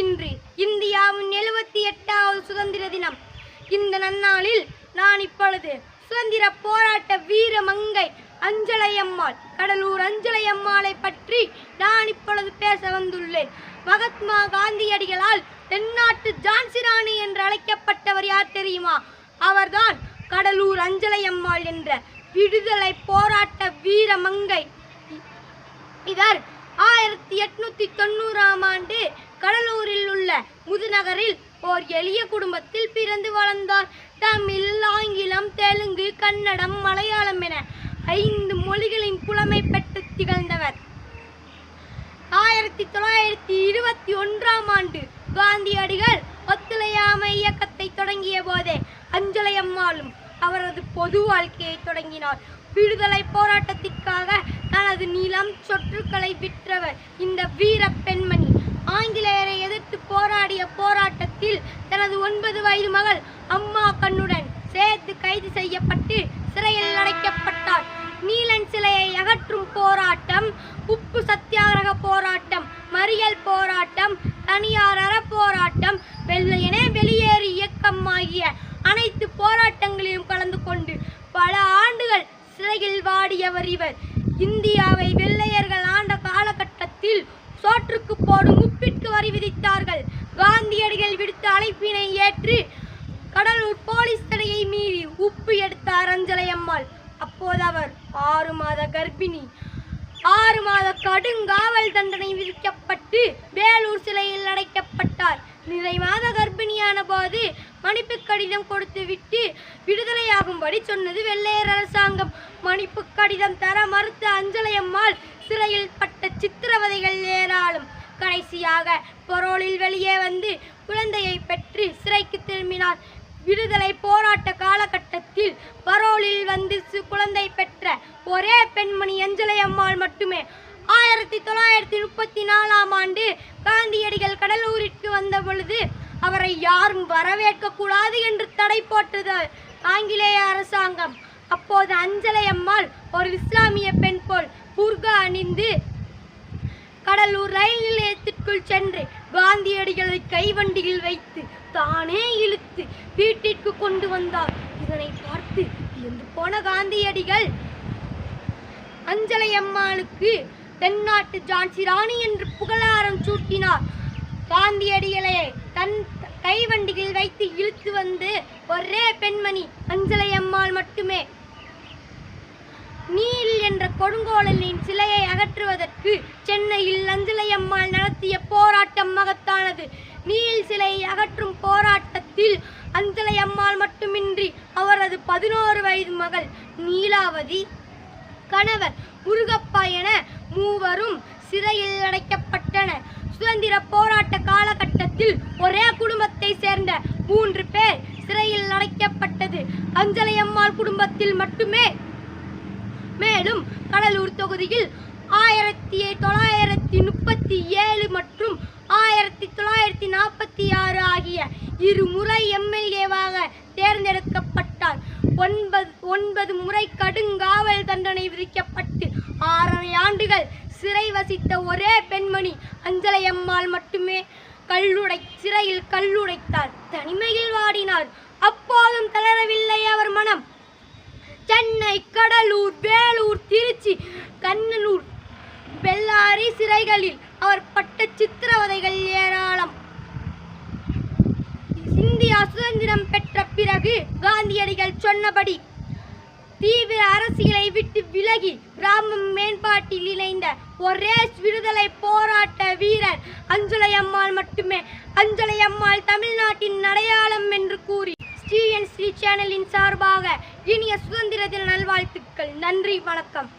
இன்று இந்தியாவின் எழுபத்தி எட்டாவது சுதந்திர தினம். இந்த நன்னாளில் நான் இப்பொழுது சுதந்திர போராட்ட வீர மங்கை அஞ்சலையம்மாள் கடலூர் அஞ்சலையம்மாளை பற்றி நான் இப்பொழுது பேச வந்துள்ளேன். மகாத்மா காந்தியடிகளால் தென்னாட்டு ஜான்சிராணி என்று அழைக்கப்பட்டவர் யார் தெரியுமா? அவர்தான் கடலூர் அஞ்சலையம்மாள் என்ற விடுதலை போராட்ட வீர மங்கை. இவர் ஆயிரத்தி எட்நூத்தி தொண்ணூறாம் ஆண்டு கடலூரில் உள்ள முதுநகரில் ஓர் எளிய குடும்பத்தில் பிறந்து வளர்ந்தார். தமிழ் ஆங்கிலம் தெலுங்கு கன்னடம் மலையாளம் என ஐந்து மொழிகளின் புலமை பெற்று திகழ்ந்தவர். ஆயிரத்தி தொள்ளாயிரத்தி இருபத்தி ஒன்றாம் ஆண்டு காந்தியடிகள் ஒத்துழையாமை இயக்கத்தை தொடங்கிய போதே அஞ்சலையம்மாளும் அவரது பொது வாழ்க்கையை தொடங்கினார். விடுதலை போராட்டத்திற்காக தனது நிலம் சொற்றுக்களை விற்றவர் இந்த வீரப்பெண் பெண்மணி ஆங்கிலேயரை எதிர்த்து போராடிய போராட்டத்தில் தனது ஒன்பது வயது மகள் அம்மா கண்ணுடன் சேர்த்து கைது செய்யப்பட்டு சிறையில் அடைக்கப்பட்டார். நீலன் சிலையை அகற்றும் போராட்டம் உப்பு சத்தியாகிரக போராட்டம் மறியல் போராட்டம் தனியார் அற போராட்டம் வெள்ளையனே வெளியேறு இயக்கம் ஆகிய அனைத்து போராட்டங்களிலும் கலந்து கொண்டு பல ஆண்டுகள் சிறையில் வாடியவர் இவர். இந்தியாவை வெள்ளையர்கள் ஆண்ட காலகட்டத்தில் சோற்றுக்கு போடும் உப்பிற்கு வரி விதித்தார்கள். காந்தியடிகள் விடுத்த அழைப்பினை ஏற்று கடலூர் போலீஸ் தடையை மீறி உப்பு எடுத்தார் அஞ்சலையம்மாள் அப்போது அவர் ஆறு மாத கர்ப்பிணி. ஆறு மாத கடுங்காவல் தண்டனை விதிக்கப்பட்டு வேலூர் சிலையில் அடைக்கப்பட்டார். நிறை மாத கர்ப்பிணியான போது மன்னிப்பு கடிதம் கொடுத்து விட்டு விடுதலையாகும்படி சொன்னது வெள்ளையர் அரசாங்கம். மன்னிப்பு கடிதம் தர மறுத்த அஞ்சலையம்மாள் சிறையில் பட்ட சித்திரவதைகள் கடைசியாக பரோலில் வெளியே வந்து குழந்தையை பெற்று சிறைக்கு திரும்பினார். விடுதலை போராட்ட காலகட்டத்தில் பரோலில் வந்து குழந்தை பெற்ற ஒரே பெண்மணி அஞ்சலை அம்மாள் மட்டுமே. ஆயிரத்தி தொள்ளாயிரத்தி முப்பத்தி நாலாம் ஆண்டு காந்தியடிகள் கடலூரிற்கு வந்த பொழுது அவரை யாரும் வரவேற்க கூடாது என்று தடை போட்டது ஆங்கிலேய அரசாங்கம். அப்போது அஞ்சலை அம்மாள் ஒரு இஸ்லாமிய பெண் போல் புர்கா அணிந்து கடலூர் ரயில் நிலைய வீட்டிற்குள் சென்று காந்தியடிகளை கைவண்டியில் வைத்து தானே இழுத்து வீட்டிற்கு கொண்டு வந்தார். இதனை பார்த்து வியந்து போன காந்தியடிகள் அஞ்சலை அம்மாளுக்கு தென்னாட்டு ஜான்சி ராணி என்று புகழாரம் சூட்டினார். காந்தியடிகளை தன் கைவண்டியில் வைத்து இழுத்து வந்து ஒரே பெண்மணி அஞ்சலை அம்மாள் மட்டுமே. என்ற கொடுங்கோலனின் சிலையை அகற்றுவதற்கு சென்னையில் அஞ்சலையம்மாள் நடத்திய போராட்டம் மகத்தானது. நீல் சிலையை அகற்றும் போராட்டத்தில் அஞ்சலையம்மாள் மட்டுமின்றி அவரது பதினோரு வயது மகள் நீலாவதி கணவர் முருகப்பா என மூவரும் சிறையில் அடைக்கப்பட்டனர் சுதந்திர போராட்ட காலகட்டத்தில் ஒரே குடும்பத்தை சேர்ந்த மூன்று பேர் சிறையில் அடைக்கப்பட்டது. அஞ்சலையம்மாள் குடும்பத்தில் மட்டுமே மேலும் கடலூர் தொகுதியில் ஆயிரத்தி தொள்ளாயிரத்தி முப்பத்தி ஏழு மற்றும் ஆயிரத்தி தொள்ளாயிரத்தி நாற்பத்தி ஆறு ஆகிய இரு முறை எம்எல்ஏவாக தேர்ந்தெடுக்கப்பட்டார். ஒன்பது ஒன்பது முறை கடுங்காவல் தண்டனை விதிக்கப்பட்டு ஆறரை ஆண்டுகள் சிறை வசித்த ஒரே பெண்மணி அஞ்சலையம்மாள் மட்டுமே கல்லுடை சிறையில் கல்லுடைத்தார். தனிமையில் வாடினார். அப்போதும் தளரவில்லை அவர் மனம். கடலூர் வேலூர் திருச்சி கண்ணனூர் பெல்லாரி சிறைகளில் அவர் பட்ட சித்திரவதைகள் ஏராளம். இந்தியா சுதந்திரம் பெற்ற பிறகு காந்தியடிகள் சொன்னபடி தீவிர அரசியலை விட்டு விலகி கிராமம் மேம்பாட்டில் இணைந்த ஒரே விடுதலை போராட்ட வீரர் அஞ்சலை அம்மாள் மட்டுமே. அஞ்சலை அம்மாள் தமிழ்நாட்டின் அடையாளம் என்று கூறி ஸ்ரீஎன் ஸ்ரீ சேனலின் சார்பாக இனிய சுதந்திர தின நல்வாழ்த்துக்கள். நன்றி வணக்கம்.